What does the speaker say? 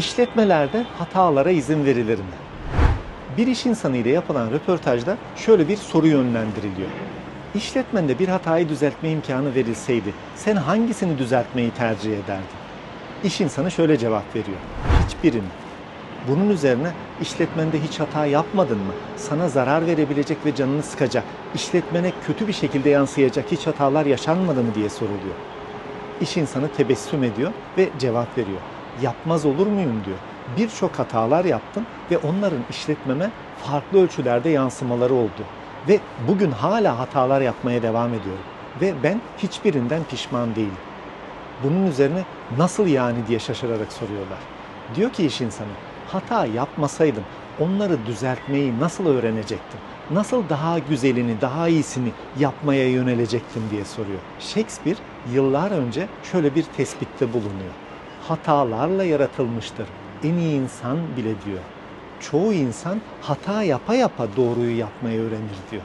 İşletmelerde hatalara izin verilir mi? Bir iş insanı ile yapılan röportajda şöyle bir soru yönlendiriliyor. İşletmende bir hatayı düzeltme imkanı verilseydi sen hangisini düzeltmeyi tercih ederdin? İş insanı şöyle cevap veriyor. Hiçbirini. Bunun üzerine işletmende hiç hata yapmadın mı? Sana zarar verebilecek ve canını sıkacak, işletmene kötü bir şekilde yansıyacak hiç hatalar yaşanmadı mı diye soruluyor. İş insanı tebessüm ediyor ve cevap veriyor. Yapmaz olur muyum diyor. Birçok hatalar yaptım ve onların işletmeme farklı ölçülerde yansımaları oldu. Ve bugün hala hatalar yapmaya devam ediyorum. Ve ben hiçbirinden pişman değilim. Bunun üzerine nasıl yani diye şaşırarak soruyorlar. Diyor ki iş insanı, hata yapmasaydım onları düzeltmeyi nasıl öğrenecektim? Nasıl daha güzelini, daha iyisini yapmaya yönelecektim diye soruyor. Shakespeare yıllar önce şöyle bir tespitte bulunuyor. Hatalarla yaratılmıştır. En iyi insan bile diyor. Çoğu insan hata yapa yapa doğruyu yapmayı öğrenir diyor.